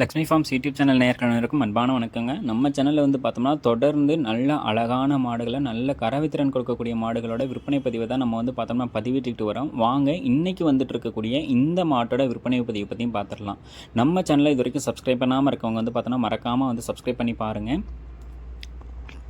Lakshmi farms YouTube channel நேர்காணலுக்கும் அன்பான வணக்கங்க. நம்ம சேனலில் வந்து பார்த்தோம்னா தொடர்ந்து நல்ல அழகான மாடுகளை நல்ல கறவைத்திறன் கொடுக்கக்கூடிய மாடுகளோட விற்பனை பதிவை தான் நம்ம வந்து பார்த்தோம்னா பதிவிட்டுக்கிட்டு வரோம். வாங்க இன்றைக்கி வந்துட்டு இருக்கக்கூடிய இந்த மாட்டோட விற்பனை பதிவை பற்றியும் பார்த்துடலாம். நம்ம சேனலை இது வரைக்கும் சப்ஸ்கிரைப் பண்ணாமல் இருக்கவங்க வந்து பார்த்தோன்னா மறக்காமல் வந்து சப்ஸ்கிரைப் பண்ணி பாருங்கள்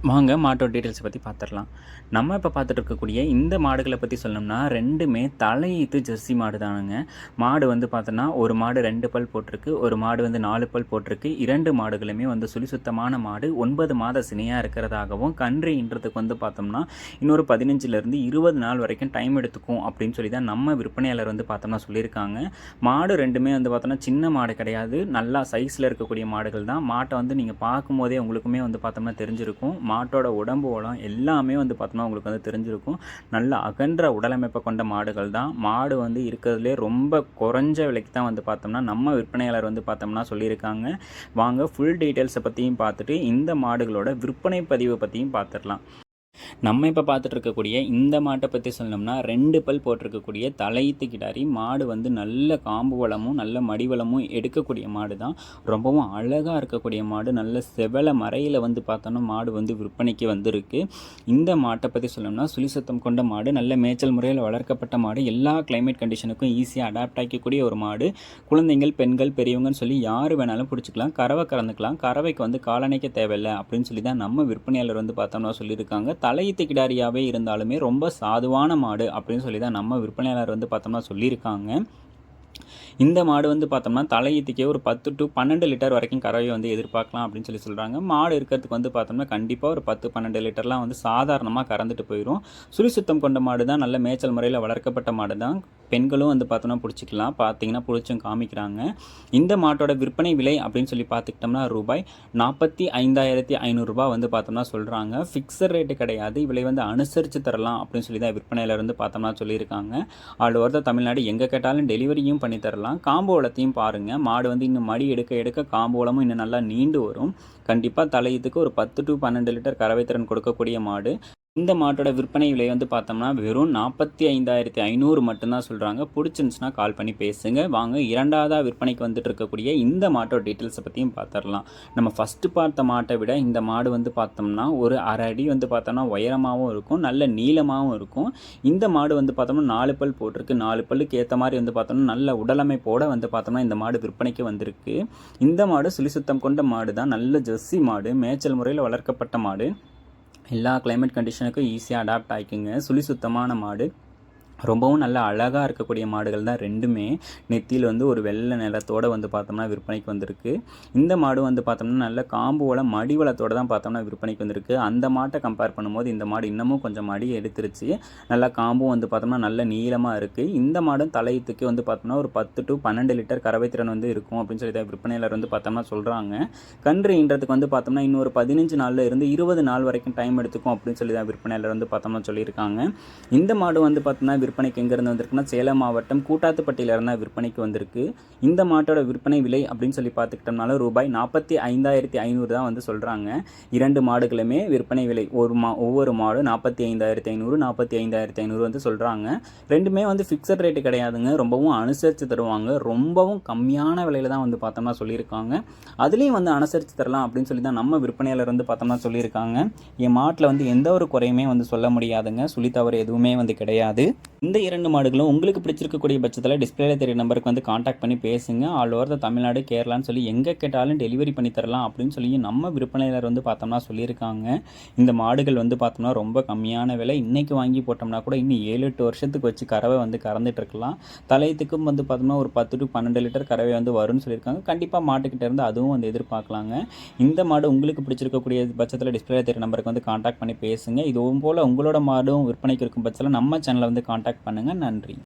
வாங்க மாட்டோட டீட்டெயில்ஸை பற்றி பார்த்துடலாம் நம்ம இப்போ பார்த்துட்டு இருக்கக்கூடிய இந்த மாடுகளை பற்றி சொல்லணும்னா ரெண்டுமே தலையீத்து ஜெர்சி மாடு தானுங்க மாடு வந்து பார்த்தோன்னா ஒரு மாடு ரெண்டு பல் போட்டிருக்கு ஒரு மாடு வந்து நாலு பல் போட்டிருக்கு. இரண்டு மாடுகளுமே வந்து சுழி சுத்தமான மாடு ஒன்பது மாத சினையாக இருக்கிறதாகவும் கன்றுன்றதுக்கு வந்து பார்த்தோம்னா இன்னொரு பதினஞ்சுலேருந்து இருபது நாள் வரைக்கும் டைம் எடுத்துக்கும் அப்படின்னு சொல்லி தான் நம்ம விற்பனையாளர் வந்து பார்த்தோம்னா சொல்லியிருக்காங்க. மாடு ரெண்டுமே வந்து பார்த்தோம்னா சின்ன மாடு கிடையாது. நல்லா சைஸில் இருக்கக்கூடிய மாடுகள் தான். மாட்டை வந்து நீங்கள் பார்க்கும்போதே உங்களுக்குமே வந்து பார்த்தோம்னா தெரிஞ்சிருக்கும். மாட்டோட உடம்பு வளம் எல்லாமே வந்து பார்த்தோம்னா உங்களுக்கு வந்து தெரிஞ்சிருக்கும். நல்ல அகன்ற உடலமைப்பை கொண்ட மாடுகள் தான். மாடு வந்து இருக்கிறதுலே ரொம்ப குறைஞ்ச விலைக்கு தான் வந்து பார்த்தோம்னா நம்ம விற்பனையாளர் வந்து பார்த்தோம்னா சொல்லியிருக்காங்க. வாங்க ஃபுல் டீட்டெயில்ஸை பற்றியும் பார்த்துட்டு இந்த மாடுகளோட விற்பனை பதிவை பற்றியும் பார்த்துடலாம். நம்ம இப்போ பார்த்துட்டு இருக்கக்கூடிய இந்த மாட்டை பற்றி சொல்லணும்னா ரெண்டு பல் போட்டிருக்கக்கூடிய தலையீத்து கிடாரி மாடு வந்து நல்ல காம்பு வளமும் நல்ல மடிவளமும் எடுக்கக்கூடிய மாடு தான் ரொம்பவும் அழகாக இருக்கக்கூடிய மாடு நல்ல செவல மறையில் வந்து பார்த்தோன்னா மாடு வந்து விற்பனைக்கு வந்திருக்கு. இந்த மாட்டை பற்றி சொல்லணும்னா சுழிசத்தம் கொண்ட மாடு நல்ல மேய்ச்சல் முறையில் வளர்க்கப்பட்ட மாடு எல்லா கிளைமேட் கண்டிஷனுக்கும் ஈஸியாக அடாப்ட் ஆகிக்கக்கூடிய ஒரு மாடு. குழந்தைங்கள் பெண்கள் பெரியவங்கன்னு சொல்லி யார் வேணாலும் பிடிச்சிக்கலாம் கறவை கறந்துக்கலாம். கறவைக்கு வந்து காலணைக்க தேவையில்லை அப்படின்னு சொல்லி தான் நம்ம விற்பனையாளர் வந்து பார்த்தோம்னா சொல்லியிருக்காங்க. தலையீத்துக்கிடாரியாகவே இருந்தாலுமே ரொம்ப சாதுவான மாடு அப்படின்னு சொல்லி தான் நம்ம விற்பனையாளர் வந்து பார்த்தோம்னா சொல்லியிருக்காங்க. இந்த மாடு வந்து பார்த்தோம்னா தலையீத்துக்கே ஒரு பத்து டு பன்னெண்டு லிட்டர் வரைக்கும் கறவை வந்து எதிர்பார்க்கலாம் அப்படின்னு சொல்லி சொல்கிறாங்க மாடு இருக்கிறதுக்கு வந்து பார்த்தோம்னா கண்டிப்பாக ஒரு பத்து பன்னெண்டு லிட்டர்லாம் வந்து சாதாரணமாக கறந்துட்டு போயிடும் சுரிசுத்தம் கொண்ட மாடு தான் நல்ல மேய்ச்சல் முறையில் வளர்க்கப்பட்ட மாடு தான் பெண்களும் வந்து பார்த்தோம்னா பிடிச்சிக்கலாம். பார்த்தீங்கன்னா பிடிச்சும் காமிக்கிறாங்க. இந்த மாட்டோட விற்பனை விலை அப்படின்னு சொல்லி பார்த்துக்கிட்டோம்னா ரூபாய் நாற்பத்தி ஐந்தாயிரத்தி ஐநூறுரூபா வந்து பார்த்தோம்னா சொல்கிறாங்க ஃபிக்ஸட் ரேட்டு கிடையாது. இவளை வந்து அனுசரித்து தரலாம் அப்படின்னு சொல்லி தான் விற்பனையிலேருந்து பார்த்தோம்னா சொல்லியிருக்காங்க. ஆல் ஓவர் தமிழ்நாடு எங்கே கேட்டாலும் டெலிவரியும் பண்ணி தரலாம். காம்போலத்தையும் பாருங்கள் மாடு வந்து இன்னும் மடி எடுக்க எடுக்க காம்போளமும் இன்னும் நல்லா நீண்டு வரும். கண்டிப்பாக தலையத்துக்கு ஒரு பத்து டு பன்னெண்டு லிட்டர் கறவை திறன் கொடுக்கக்கூடிய மாடு. இந்த மாட்டோட விற்பனை விலை வந்து பார்த்தோம்னா வெறும் நாற்பத்தி ஐந்தாயிரத்தி ஐநூறு மட்டும்தான் சொல்கிறாங்க பிடிச்சிருந்துச்சுன்னா கால் பண்ணி பேசுங்க. வாங்க இரண்டாவதாக விற்பனைக்கு வந்துட்டு இருக்கக்கூடிய இந்த மாட்டோட டீட்டெயில்ஸை பற்றியும் பார்த்துடலாம் நம்ம ஃபஸ்ட்டு பார்த்த மாட்டை விட இந்த மாடு வந்து பார்த்தோம்னா ஒரு அரை அடி வந்து பார்த்தோம்னா உயரமாகவும் இருக்கும் நல்ல நீளமாகவும் இருக்கும். இந்த மாடு வந்து பார்த்தோம்னா நாலு பல் போட்டிருக்கு. நாலு பல்லுக்கு ஏற்ற மாதிரி வந்து பார்த்தோம்னா நல்ல உடலமைப்போடு வந்து பார்த்தோம்னா இந்த மாடு விற்பனைக்கு வந்திருக்கு. இந்த மாடு சுழி சுத்தம் கொண்ட மாடு தான் நல்ல ஜெர்சி மாடு மேய்ச்சல் முறையில் வளர்க்கப்பட்ட மாடு. எல்லா கிளைமேட் கண்டிஷனுக்கும் ஈஸியாக அடாப்ட் ஆகிக்குங்க சுழி சுத்தமான மாடு. ரொம்பவும் நல்ல அழகாக இருக்கக்கூடிய மாடுகள் தான் ரெண்டுமே. நெத்தியில் வந்து ஒரு வெள்ளை நிலத்தோடு வந்து பார்த்தோம்னா விற்பனைக்கு வந்திருக்கு. இந்த மாடு வந்து பார்த்தோம்னா நல்ல காம்புவோட மடி வளத்தோடு தான் பார்த்தோம்னா விற்பனைக்கு வந்திருக்கு. அந்த மாட்டை கம்பேர் பண்ணும்போது இந்த மாடு இன்னமும் கொஞ்சம் மடி எடுத்துருச்சு. நல்லா காம்பும் வந்து பார்த்தோம்னா நல்ல நீளமாக இருக்குது இந்த மாடும் தலையத்துக்கு வந்து பார்த்தோம்னா ஒரு பத்து டு பன்னெண்டு லிட்டர் கறவை திறன் வந்து இருக்கும் அப்படின்னு சொல்லி தான் விற்பனையாளர் வந்து பார்த்தோம்னா சொல்கிறாங்க கன்று ஈன்றதுக்கு வந்து பார்த்தோம்னா இன்னொரு பதினஞ்சு நாளில் இருந்து இருபது நாள் வரைக்கும் டைம் எடுத்துக்கும் அப்படின்னு சொல்லி தான் விற்பனையாளர் வந்து பார்த்தோம்னா சொல்லியிருக்காங்க. இந்த மாடு வந்து பார்த்தோம்னா விற்பனைக்கு எங்கேருந்து வந்திருக்குன்னா சேலம் மாவட்டம் கூட்டாத்துப்பட்டியிலிருந்து விற்பனைக்கு வந்திருக்கு. இந்த மாட்டோட விற்பனை விலை அப்படின்னு சொல்லி பார்த்துக்கிட்டோம்னால ரூபாய் நாற்பத்தி ஐந்தாயிரத்தி ஐநூறு தான் வந்து சொல்கிறாங்க இரண்டு மாடுகளுமே விற்பனை விலை ஒரு மா ஒவ்வொரு மாடு நாற்பத்தி ஐந்தாயிரத்தி ஐநூறு நாற்பத்தி ஐந்தாயிரத்தி ஐநூறு வந்து சொல்கிறாங்க ரெண்டுமே வந்து ஃபிக்ஸட் ரேட்டு கிடையாதுங்க. ரொம்பவும் அனுசரித்து தருவாங்க. ரொம்பவும் கம்மியான விலையில் தான் வந்து பார்த்தோம்னா சொல்லியிருக்காங்க. அதுலேயும் வந்து அனுசரித்து தரலாம் அப்படின்னு சொல்லி தான் நம்ம விற்பனையாளர் வந்து பார்த்தோம்னா சொல்லியிருக்காங்க. என் மாட்டில் வந்து எந்த ஒரு குறையுமே வந்து சொல்ல முடியாதுங்க. சொல்லி தவறு எதுவுமே வந்து கிடையாது. இந்த இரண்டு மாடுகளும் உங்களுக்கு பிடிச்சிருக்கக்கூடிய பட்சத்தில் டிஸ்பிளேல தெரிய நம்பருக்கு வந்து காண்டாக்ட் பண்ணி பேசுங்க. ஆல் ஓவர் த தமிழ்நாடு கேரளான்னு சொல்லி எங்கே கேட்டாலும் டெலிவரி பண்ணி தரலாம் அப்படின்னு சொல்லி நம்ம விற்பனையாளர் வந்து பார்த்தோம்னா சொல்லியிருக்காங்க. இந்த மாடுகள் வந்து பார்த்தோம்னா ரொம்ப கம்மியான விலை. இன்றைக்கி வாங்கி போட்டோம்னா கூட இன்னும் ஏழு எட்டு வருஷத்துக்கு வச்சு கறவை வந்து கறந்துட்டு இருக்கலாம். தலையத்துக்கும் வந்து பார்த்தோம்னா ஒரு பத்து டு பன்னெண்டு லிட்டர் கறவை வந்து வரும்னு சொல்லியிருக்காங்க. கண்டிப்பாக மாட்டுக்கிட்ட இருந்து அதுவும் வந்து எதிர்பார்க்கலாங்க. இந்த மாடு உங்களுக்கு பிடிச்சிருக்கக்கூடிய பட்சத்தில் டிஸ்பிளே தெரிய நம்பருக்கு வந்து காண்டாக்ட் பண்ணி பேசுங்க. இதுவும் போல் உங்களோட மாடும் விற்பனைக்கு இருக்கும் பட்சத்தில் நம்ம சேனலை வந்து காண்டாக்ட் பண்ணுங்கள் நன்றி.